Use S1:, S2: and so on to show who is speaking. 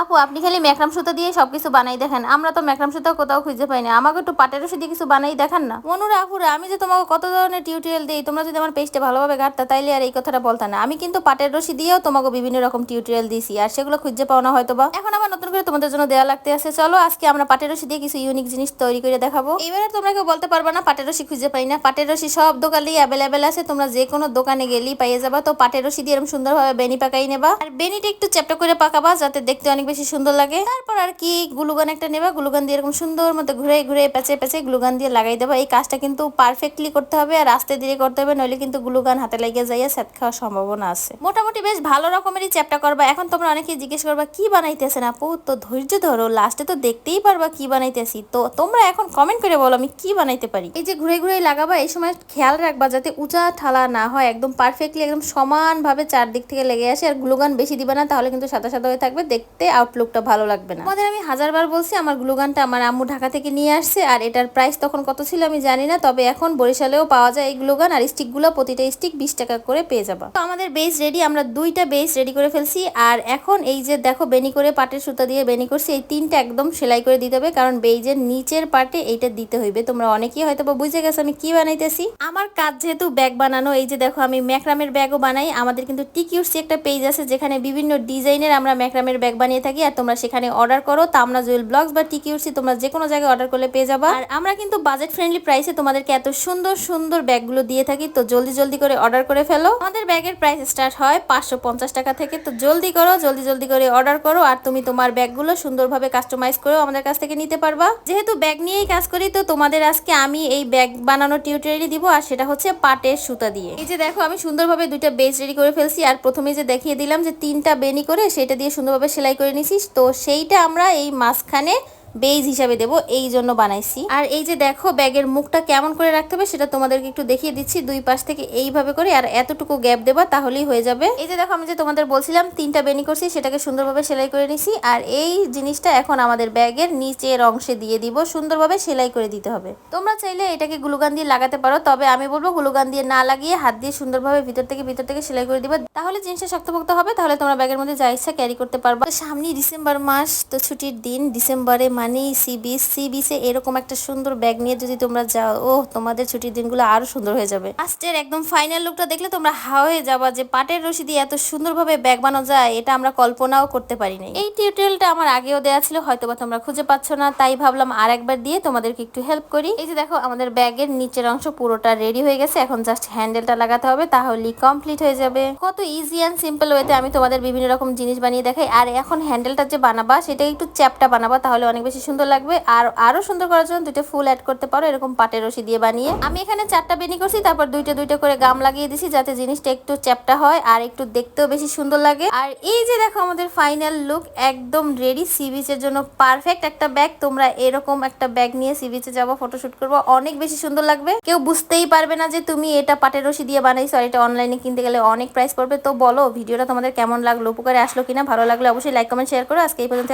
S1: আপু আপনি খালি ম্যাকরাম সুতা দিয়ে সবকিছু বানাই দেখেন। আমরা তো ম্যাকরাম সুতা কোথাও খুঁজে পাই না। আমাকে একটু পাটের রসি দিয়ে কিছু বানাই দেখান না। মনুরা আপুরা আমি যে তোমাকে কত ধরনের টিউটোরিয়াল দিই তোমরা যদি আমার পেজটা ভালোভাবে ঘাটতা তাইলে আর এই কথাটা বলতা না। আমি কিন্তু পাটের রসি দিয়েও তোমাকে বিভিন্ন রকম টিউটোরিয়াল দিয়েছি আর সেগুলো খুঁজে পাও না হয়তো বা এখন আমার করে তোমাদের জন্য দেওয়া লাগতে আছে। চলো, আজকে আমরা পাটের রশি দিয়ে কিছু ইউনিক জিনিস তৈরি করে দেখাবো। এবারে তোমরা কেউ বলতে পারবে না, পাটের রশি খুঁজে পাই না। পাটের রশি সব দোকানেই অ্যাভেলেবেল আছে। তোমরা যে কোনো দোকানে গেলেই পাইয়ে যাবা। তো পাটের রশি দিয়ে এরকম সুন্দরভাবে বেনি পাকাই নেবা। আর বেনিটা একটু চ্যাপটা করে পাকাবা, যাতে দেখতে অনেক বেশি সুন্দর লাগে। তারপর আর কি গ্লুগান একটা নেবা। গ্লুগান দিয়ে এরকম সুন্দর মতো ঘুরে ঘুরে পেঁচে পেঁচে গ্লুগান দিয়ে লাগাই দেবা। এই কাজটা কিন্তু পারফেক্টলি করতে হবে। আর আস্তে ধীরে করতে হবে, নইলে কিন্তু গ্লুগান হাতে লাগিয়ে যাইয়া সেট খাওয়ার সম্ভাবনা আছে। মোটামুটি বেশ ভালো রকমেরই চ্যাপটা করবা। এখন তোমরা অনেকে জিজ্ঞেস করবা, কি বানাইতেছেন আপু? তো ধৈর্য ধরো লাস্টে তো দেখতেই পারবা কি বানাইতেছি। তো তোমরা এখন কমেন্ট করে বলো আমি কি বানাইতে পারি। এই যে ঘুরে ঘুরে লাগাবা, এই সময় খেয়াল রাখবা যাতে উঁচা ঠালা না হয়, একদম পারফেক্টলি একদম সমানভাবে চারদিক থেকে লেগে আসে। আর গ্লুগান বেশি দিবা না, তাহলে কিন্তু সাদা সাদা হয়ে থাকবে, দেখতে আউটলুকটা ভালো লাগবে না। আমাদের আমি হাজারবার বলছি, আমার গ্লুগানটা আমার আম্মু ঢাকা থেকে নিয়ে আসছে, আর এটার প্রাইস তখন কত ছিল আমি জানি না, তবে এখন বরিশালেও পাওয়া যায় এই গ্লুগান, আর স্টিকগুলো প্রতিটা স্টিক বিশ টাকা করে পেয়ে যাবা। তো আমাদের বেস রেডি আমরা দুইটা বেস রেডি করে ফেলছি, আর এখন এই যে দেখো বেনি করে পাটের সুতা দিয়ে বেনি করছি, এই তিনটা একদম সেলাই করে দিতে হবে, কারণ বেইজের নিচের পার্টে এইটা দিতে হইবে। তোমরা অনেকেই হয়তো বা বুঝে গেছো আমি কি বানাইতেছি। আমার কাজ যেহেতু ব্যাগ বানানো, এই যে দেখো আমি ম্যাকরামের ব্যাগও বানাই, আমাদের কিন্তু টিকিউসি একটা পেজ আছে যেখানে বিভিন্ন ডিজাইনের আমরা ম্যাকরামের ব্যাগ বানিয়ে থাকি, আর তোমরা সেখানে অর্ডার করো, তামনা জুয়েল ব্লগস বা টিকিউসি, তোমরা যে কোনো জায়গায় অর্ডার করলে পেয়ে যাবা। আর আমরা কিন্তু বাজেট ফ্রেন্ডলি প্রাইসে তোমাদেরকে এত সুন্দর সুন্দর ব্যাগগুলো দিয়ে থাকি, তো জলদি জলদি করে অর্ডার করে ফেলো। আমাদের ব্যাগের প্রাইস স্টার্ট হয় পাঁচশো পঞ্চাশ টাকা থেকে, তো জলদি করো, জলদি জলদি করে অর্ডার করো, আর তুমি তোমার ব্যাগগুলো সুন্দরভাবে কাস্টমাইজ করেও আমাদের কাছ থেকে নিতে পারবা। যেহেতু ব্যাগ নিয়েই কাজ করি, তো তোমাদের আজকে আমি এই ব্যাগ বানানোর টিউটোরিয়ালই দিব, আর সেটা হচ্ছে পাটের সুতা দিয়ে। এই যে দেখো, আমি সুন্দরভাবে দুইটা বেজ রেডি করে ফেলছি, আর প্রথমে যে দেখিয়ে দিলাম যে তিনটা বেনি করে, সেটা দিয়ে সুন্দরভাবে সেলাই করে নিছিস। তো সেইটা আমরা এই মাঝখানে বেজ হিসাবে দেব, এই জন্য বানাইছি। আর এই যে দেখো, ব্যাগের মুখটা কেমন করে রাখতে হবে সেটা তোমাদেরকে একটু দেখিয়ে দিচ্ছি। দুই পাশ থেকে এইভাবে করে আর এতটুকু গ্যাপ দেবা, তাহলেই হয়ে যাবে। এই যে দেখো, আমি যে তোমাদের বলছিলাম, তিনটা বেনি করছি, সেটাকে সুন্দরভাবে সেলাই করে নিছি। আর এই জিনিসটা এখন আমাদের ব্যাগের নিচের অংশে দিয়ে দিব, সুন্দরভাবে সেলাই করে দিতে হবে। তোমরা চাইলে এটাকে গ্লুগান দিয়ে লাগাতে পারো, তবে আমি বলব গ্লুগান দিয়ে না লাগিয়ে হাত দিয়ে সুন্দরভাবে ভিতর থেকে ভিতর থেকে সেলাই করে দিবা। তাহলে জিনিসটা শক্তপোক্ত হবে, তাহলে তোমরা ব্যাগের মধ্যে যা ইচ্ছা ক্যারি করতে পারবা। সামনেই ডিসেম্বর মাস, তো ছুটির দিন, ডিসেম্বরে মানেই সি বিচ সি বিচে এরকম একটা সুন্দর ব্যাগ নিয়ে যদি তোমরা যাও ও তোমাদের ছুটির দিনগুলো আরও সুন্দর হয়ে যাবে। লাস্টের একদম ফাইনাল লুকটা দেখলে তোমরা হা হয়ে যাবা যে পাটের রশি দিয়ে এত সুন্দরভাবে ব্যাগ বানানো যায়, এটা আমরা কল্পনাও করতে পারি পারিনি এই টিউটোরিয়ালটা আমার আগেও দেওয়া ছিল হয়তো বা তোমরা খুঁজে পাচ্ছ না, তাই ভাবলাম আর একবার দিয়ে তোমাদেরকে একটু হেল্প করি। এই যে দেখো, আমাদের ব্যাগের নিচের অংশ পুরোটা রেডি হয়ে গেছে, এখন জাস্ট হ্যান্ডেলটা লাগাতে হবে, তাহলেই কমপ্লিট হয়ে যাবে। কত ইজি অ্যান্ড সিম্পল ওয়েতে আমি তোমাদের বিভিন্ন রকম জিনিস বানিয়ে দেখাই, আর এখন হ্যান্ডেলটা যে বানাবা সেটা একটু চ্যাপটা বানাবা, তাহলে অনেক বেশি সুন্দর লাগবে আর আরও সুন্দর করার জন্য দুইটা ফুল অ্যাড করতে পারো, এরকম পাটের রশি দিয়ে বানিয়ে। আমি এখানে চারটা বেনি করছি, তারপর দুইটা দুইটা করে গাম লাগিয়ে দিছি যাতে জিনিসটা একটু চ্যাপটা হয় আর একটু দেখতেও বেশি সুন্দর লাগে। আর এই যে দেখো আমাদের ফাইনাল লুক একদম রেডি সি বিচের জন্য পারফেক্ট একটা ব্যাগ তোমরা এরকম একটা ব্যাগ নিয়ে সি বিচে যাব ফটোশুট করব, অনেক বেশি সুন্দর লাগবে। কেউ বুঝতেই পারবে না যে তুমি এটা পাটের রশি দিয়ে বানাইছো আর এটা অনলাইনে কিনতে গেলে অনেক প্রাইস পড়বে। তো বলো, ভিডিওটা তোমাদের কেমন লাগল, উপকারে আসলো কিনা, ভালো লাগলে অবশ্যই লাইক কমেন্ট শেয়ার করো। আজকে এই পর্যন্ত